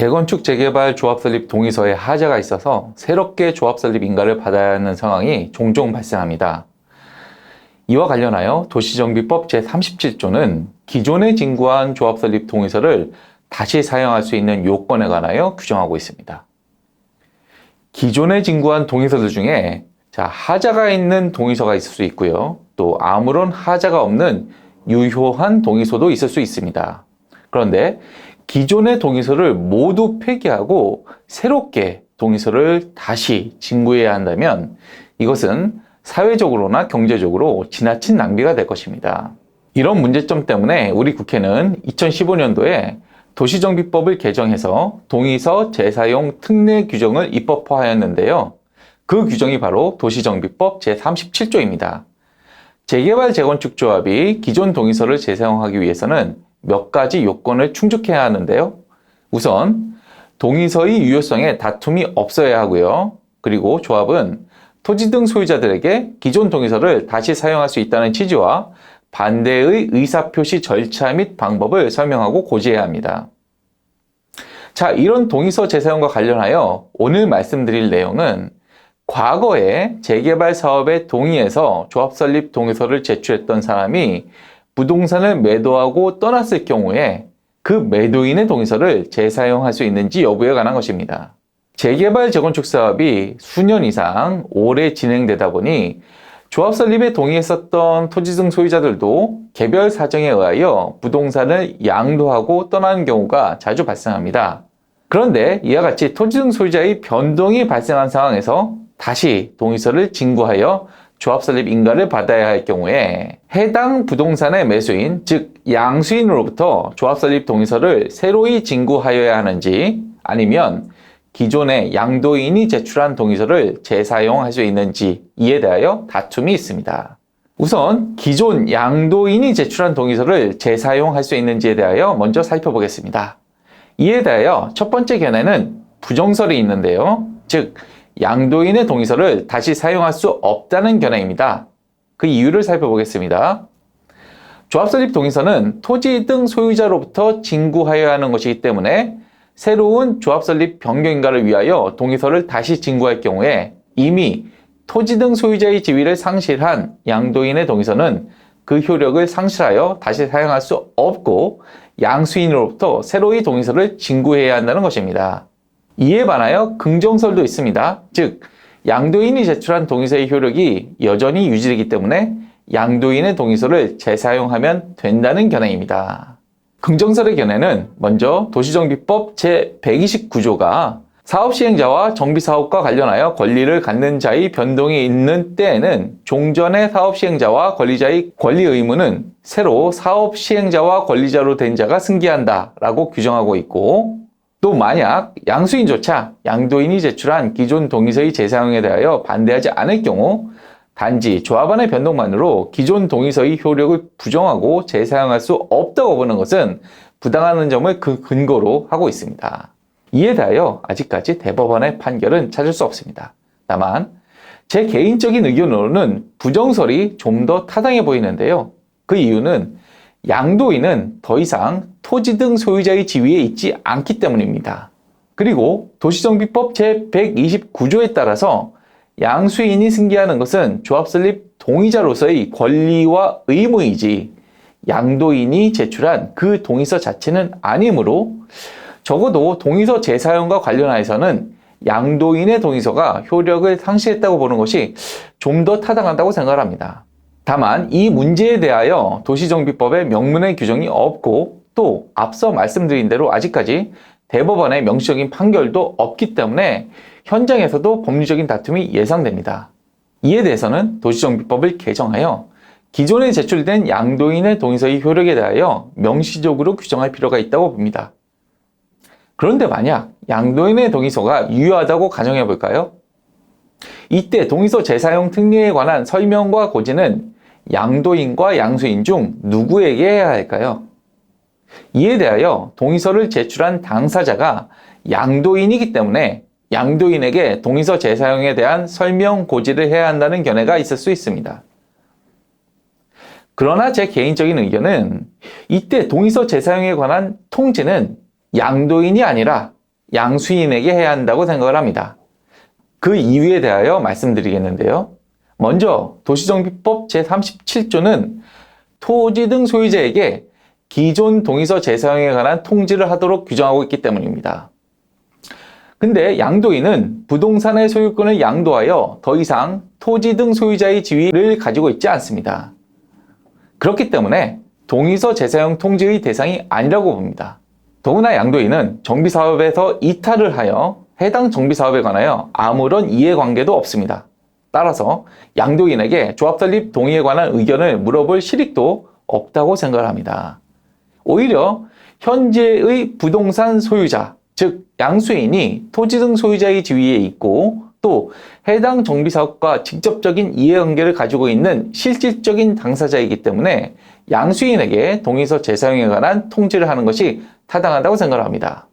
재건축 재개발 조합 설립 동의서에 하자가 있어서 새롭게 조합 설립 인가를 받아야 하는 상황이 종종 발생합니다. 이와 관련하여 도시정비법 제37조는 기존에 진구한 조합 설립 동의서를 다시 사용할 수 있는 요건에 관하여 규정하고 있습니다. 기존에 진구한 동의서들 중에 자, 하자가 있는 동의서가 있을 수 있고요. 또 아무런 하자가 없는 유효한 동의서도 있을 수 있습니다. 그런데 기존의 동의서를 모두 폐기하고 새롭게 동의서를 다시 진구해야 한다면 이것은 사회적으로나 경제적으로 지나친 낭비가 될 것입니다. 이런 문제점 때문에 우리 국회는 2015년도에 도시정비법을 개정해서 동의서 재사용 특례 규정을 입법화하였는데요. 그 규정이 바로 도시정비법 제37조입니다. 재개발 재건축 조합이 기존 동의서를 재사용하기 위해서는 몇 가지 요건을 충족해야 하는데요. 우선 동의서의 유효성에 다툼이 없어야 하고요. 그리고 조합은 토지 등 소유자들에게 기존 동의서를 다시 사용할 수 있다는 취지와 반대의 의사표시 절차 및 방법을 설명하고 고지해야 합니다. 자, 이런 동의서 재사용과 관련하여 오늘 말씀드릴 내용은 과거에 재개발 사업에 동의해서 조합 설립 동의서를 제출했던 사람이 부동산을 매도하고 떠났을 경우에 그 매도인의 동의서를 재사용할 수 있는지 여부에 관한 것입니다. 재개발 재건축 사업이 수년 이상 오래 진행되다 보니 조합 설립에 동의했었던 토지 등 소유자들도 개별 사정에 의하여 부동산을 양도하고 떠나는 경우가 자주 발생합니다. 그런데 이와 같이 토지 등 소유자의 변동이 발생한 상황에서 다시 동의서를 진구하여 조합 설립 인가를 받아야 할 경우에 해당 부동산의 매수인, 즉 양수인으로부터 조합 설립 동의서를 새로이 진구하여야 하는지 아니면 기존의 양도인이 제출한 동의서를 재사용할 수 있는지 이에 대하여 다툼이 있습니다. 우선 기존 양도인이 제출한 동의서를 재사용할 수 있는지에 대하여 먼저 살펴보겠습니다. 이에 대하여 첫 번째 견해는 부정설이 있는데요. 즉 양도인의 동의서를 다시 사용할 수 없다는 견해입니다. 그 이유를 살펴보겠습니다. 조합 설립 동의서는 토지 등 소유자로부터 진구하여야 하는 것이기 때문에 새로운 조합 설립 변경인가를 위하여 동의서를 다시 진구할 경우에 이미 토지 등 소유자의 지위를 상실한 양도인의 동의서는 그 효력을 상실하여 다시 사용할 수 없고 양수인으로부터 새로이 동의서를 진구해야 한다는 것입니다. 이에 반하여 긍정설도 있습니다. 즉, 양도인이 제출한 동의서의 효력이 여전히 유지되기 때문에 양도인의 동의서를 재사용하면 된다는 견해입니다. 긍정설의 견해는 먼저 도시정비법 제129조가 사업 시행자와 정비 사업과 관련하여 권리를 갖는 자의 변동이 있는 때에는 종전의 사업 시행자와 권리자의 권리 의무는 새로 사업 시행자와 권리자로 된 자가 승계한다 라고 규정하고 있고 또 만약 양수인조차 양도인이 제출한 기존 동의서의 재사용에 대하여 반대하지 않을 경우 단지 조합안의 변동만으로 기존 동의서의 효력을 부정하고 재사용할 수 없다고 보는 것은 부당하는 점을 그 근거로 하고 있습니다. 이에 대하여 아직까지 대법원의 판결은 찾을 수 없습니다. 다만 제 개인적인 의견으로는 부정설이 좀 더 타당해 보이는데요. 그 이유는 양도인은 더 이상 토지 등 소유자의 지위에 있지 않기 때문입니다. 그리고 도시정비법 제129조에 따라서 양수인이 승계하는 것은 조합 설립 동의자로서의 권리와 의무이지 양도인이 제출한 그 동의서 자체는 아니므로 적어도 동의서 재사용과 관련하여서는 양도인의 동의서가 효력을 상실했다고 보는 것이 좀 더 타당하다고 생각을 합니다. 다만 이 문제에 대하여 도시정비법에 명문의 규정이 없고 또 앞서 말씀드린 대로 아직까지 대법원의 명시적인 판결도 없기 때문에 현장에서도 법리적인 다툼이 예상됩니다. 이에 대해서는 도시정비법을 개정하여 기존에 제출된 양도인의 동의서의 효력에 대하여 명시적으로 규정할 필요가 있다고 봅니다. 그런데 만약 양도인의 동의서가 유효하다고 가정해 볼까요? 이때 동의서 재사용 특례에 관한 설명과 고지는 양도인과 양수인 중 누구에게 해야 할까요? 이에 대하여 동의서를 제출한 당사자가 양도인이기 때문에 양도인에게 동의서 재사용에 대한 설명 고지를 해야 한다는 견해가 있을 수 있습니다. 그러나 제 개인적인 의견은 이때 동의서 재사용에 관한 통지는 양도인이 아니라 양수인에게 해야 한다고 생각을 합니다. 그 이유에 대하여 말씀드리겠는데요. 먼저 도시정비법 제37조는 토지 등 소유자에게 기존 동의서 재사용에 관한 통지를 하도록 규정하고 있기 때문입니다. 근데 양도인은 부동산의 소유권을 양도하여 더 이상 토지 등 소유자의 지위를 가지고 있지 않습니다. 그렇기 때문에 동의서 재사용 통지의 대상이 아니라고 봅니다. 더구나 양도인은 정비사업에서 이탈을 하여 해당 정비 사업에 관하여 아무런 이해관계도 없습니다. 따라서 양도인에게 조합 설립 동의에 관한 의견을 물어볼 실익도 없다고 생각을 합니다. 오히려 현재의 부동산 소유자, 즉 양수인이 토지 등 소유자의 지위에 있고 또 해당 정비사업과 직접적인 이해관계를 가지고 있는 실질적인 당사자이기 때문에 양수인에게 동의서 재사용에 관한 통지를 하는 것이 타당하다고 생각을 합니다.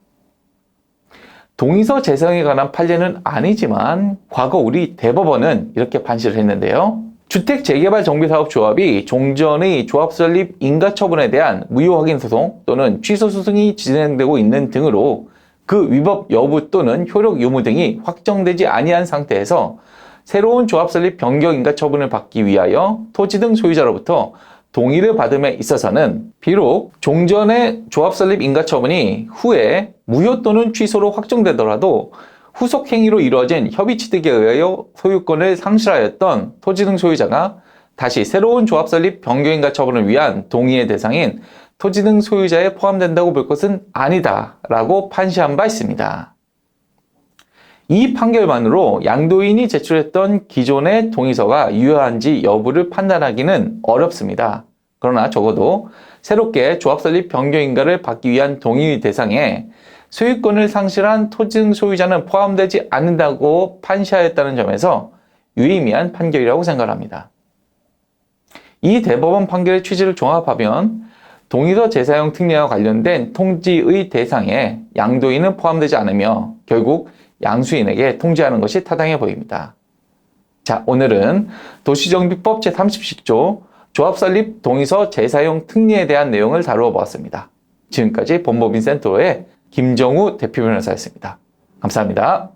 동의서 재사용에 관한 판례는 아니지만 과거 우리 대법원은 이렇게 판시를 했는데요. 주택 재개발 정비사업 조합이 종전의 조합 설립 인가 처분에 대한 무효 확인 소송 또는 취소 소송이 진행되고 있는 등으로 그 위법 여부 또는 효력 유무 등이 확정되지 아니한 상태에서 새로운 조합 설립 변경 인가 처분을 받기 위하여 토지 등 소유자로부터 동의를 받음에 있어서는 비록 종전의 조합 설립 인가 처분이 후에 무효 또는 취소로 확정되더라도 후속 행위로 이루어진 협의 취득에 의하여 소유권을 상실하였던 토지 등 소유자가 다시 새로운 조합 설립 변경 인가 처분을 위한 동의의 대상인 토지 등 소유자에 포함된다고 볼 것은 아니다라고 판시한 바 있습니다. 이 판결만으로 양도인이 제출했던 기존의 동의서가 유효한지 여부를 판단하기는 어렵습니다. 그러나 적어도 새롭게 조합 설립 변경 인가를 받기 위한 동의 대상에 소유권을 상실한 토지 등 소유자는 포함되지 않는다고 판시하였다는 점에서 유의미한 판결이라고 생각합니다. 이 대법원 판결의 취지를 종합하면 동의서 재사용 특례와 관련된 통지의 대상에 양도인은 포함되지 않으며 결국 양수인에게 통지하는 것이 타당해 보입니다. 자, 오늘은 도시정비법 제30조 조합 설립 동의서 재사용 특례에 대한 내용을 다루어 보았습니다. 지금까지 법무법인센터의 김정우 대표 변호사였습니다. 감사합니다.